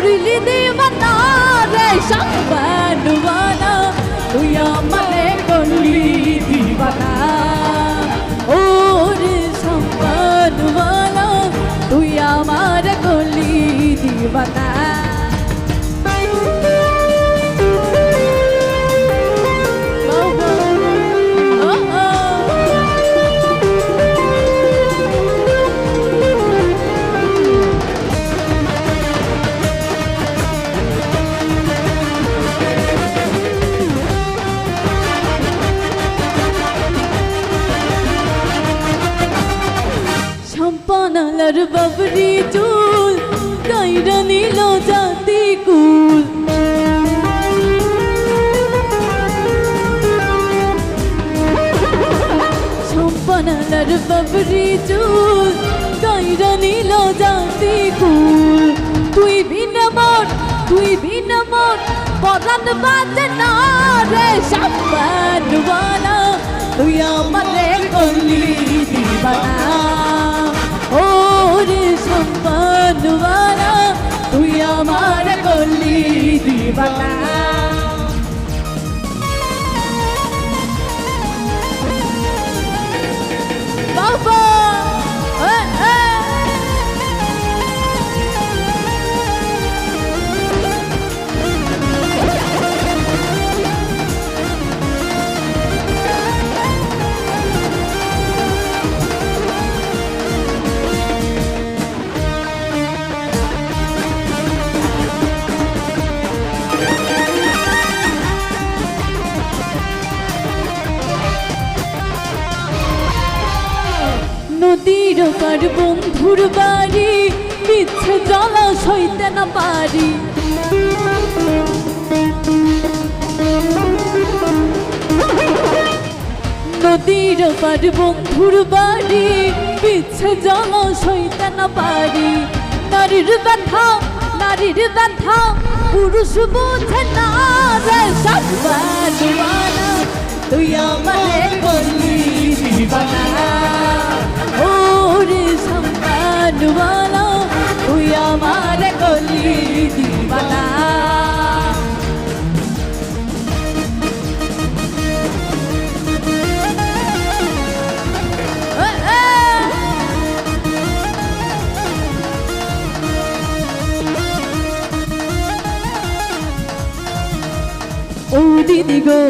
করিলি দেবতা রে সম্পাদুয়ানা তুই আমারে করলি দিবানা বাবরি চুল কাইরা নিল জাতি কুল। সম্পানালার বাবরি চুল কাইরা নিল জাতি কুল। তুই ভিন্ন মন তুই ভিন্ন মন পরান বাজে না রে সম্পানওয়ালা তুই আমারে করলি দিবানা। রে সম্পানওয়ালা তুই আমার করলি দিবানা নদীর পার বন্ধুর বাড়ি, পিছে জলা সইতে না পারি। নদীর পার বন্ধুর বাড়ি, পিছে জলা সইতে না পারি। নারীর ব্যথা নারীর ব্যথা, পুরুষ বোঝে না রে সব্বানা তুই আমারে বললি দিবানা সম্মানওয়ালা তুই আমারে বললি দিবানা। ও দিদি গো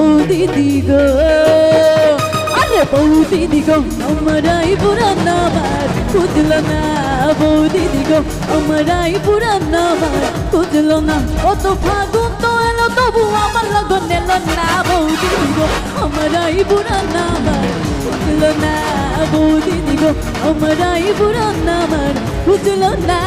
ও দিদি গো আরে বৌ দিদি গো আমরাই পুরানা বার বুঝলো না বৌ দিদি গো আমরাই পুরানা বার বুঝলো না কত ফাগুন তো এলো তবু আমার লগন এলো না বৌ দিদি গো আমরাই পুরানা বার বুঝলো না বৌ দিদি গো আমরাই পুরানা বার বুঝলো না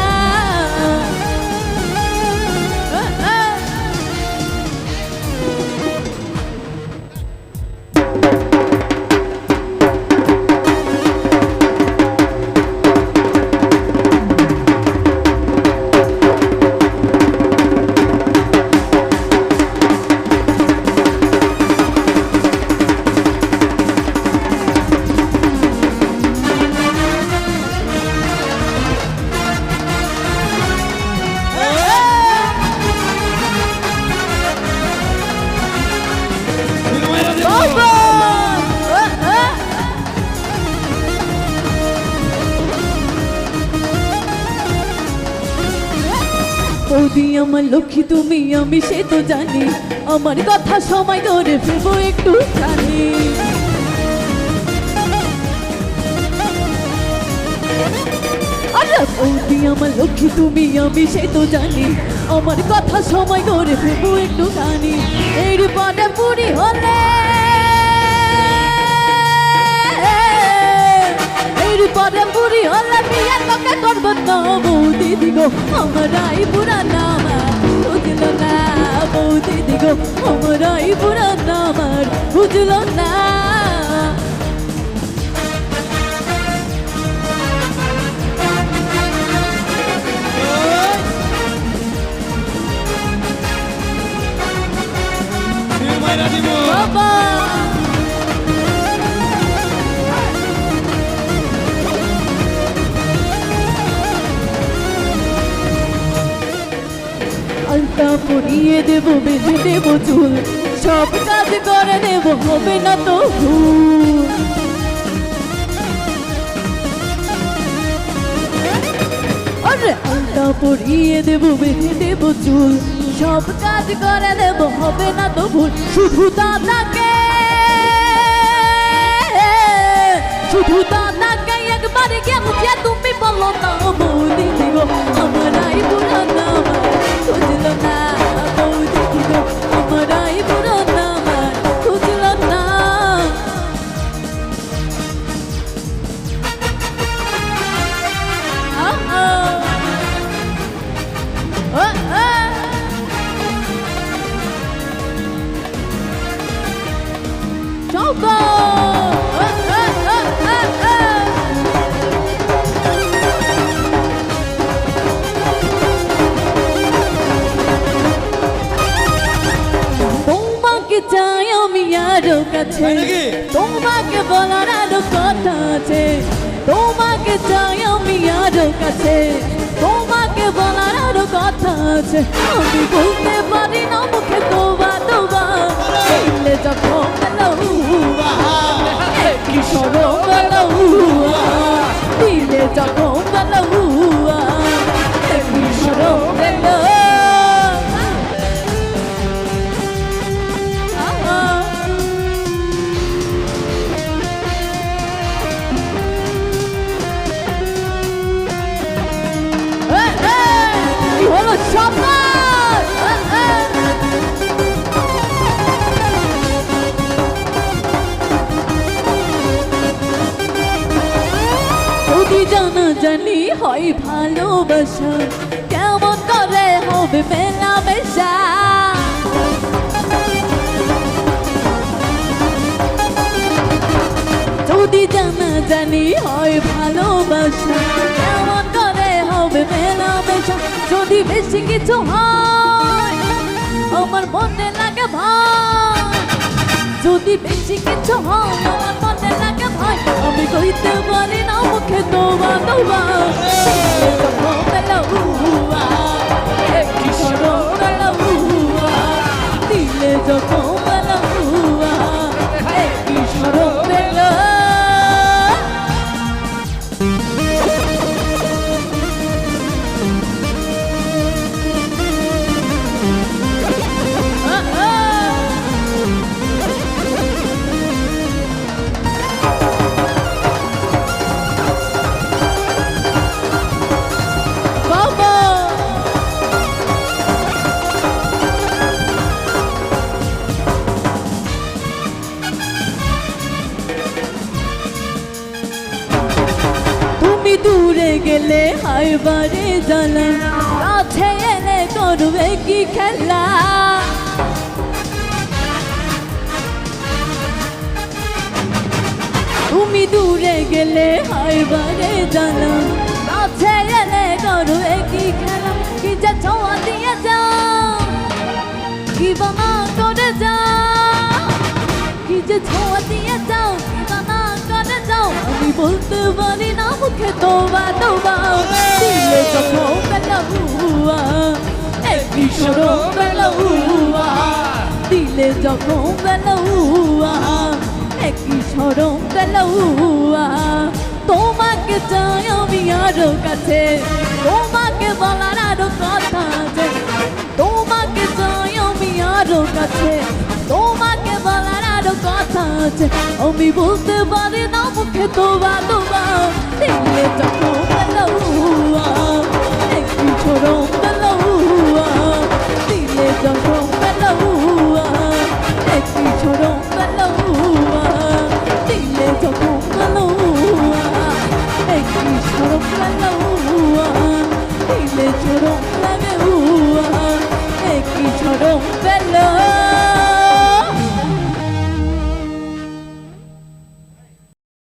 বৌদি আমার লক্ষ্মী, তুমি আমি, সে তো জানি। আমার কথা সময় ধরে ফেলব একটু জানি। বৌদি, আমার লক্ষ্মী, তুমি আমি, সে তো জানি। আমার কথা সময় ধরে ফেলব একটু জানি। এর পরে বুড়ি হলে এর পরে বুড়ি হলে বিয়ে তোকে করব না বৌদি দিগো। আমরাই পুরানা বুঝলো না বৌদি দিগো। আমরাই পুরানা বুঝলো না। মাইরা আলতা পরিয়ে দেব, বেঁধে দেব চুল। সব কাজ করে দেব হবে না তো ভুল। আলতা পরিয়ে দেব, বেঁধে দেব চুল। সব কাজ করে দেব হবে না তো ভুল। শুধু দাদাকে শুধু দাদাকে একবার কেন যে তুমি বলো না, বৌদি দিব আমরাই পুরানা বুঝলো না বৌদি আরও কাছে? তোমাকে বলার আরও কথা আছে। তোমাকে চাই আমি আরও কাছে। তোমাকে বলার আরও কথা আছে। আমি বলতে পারি না মুখে তোবা তোবা দিলে যখন কি গেলো দিলে যখন জানা হয় ভালোবাসা। কেমন করে হবে মেলামেশা? যদি জানা জানি হয় ভালোবাসা, কেমন করে হবে মেলামেশা? যদি বেশি কিছু হয়, আমার মনে লাগে ভাই। যদি বেশি কিছু হয়, আমার মনে লাগে তোমা দূরে গেলে হায় বারে জ্বালা কাছে এলে করবে কি খেলা? তুমি দূরে গেলে হায় বারে জ্বালা কাছে এলে করবে কি খেলা? কি যে ছোঁয়া দিয়ে যাও কি বানা করে যাও কি যে ছোঁয়া দিয়ে যাও করে যাও আমি বলতে পারি না, মুখে তোবা তোবা দিলে যখন বেলা হুয়া, একই সরম বেলা হুয়া। দিলে যখন বেলা হুয়া, একই সরম বেলা হুয়া। তোমাকে চাই আমি আরও কাছে, তোমাকে বলার আরও কথা আছে। তোমাকে চাই আমি আরও কাছে। আছে আমি বলতে পারি না মুখে তোবা তোবা দেখলে হুয়া দিলে একটু সরম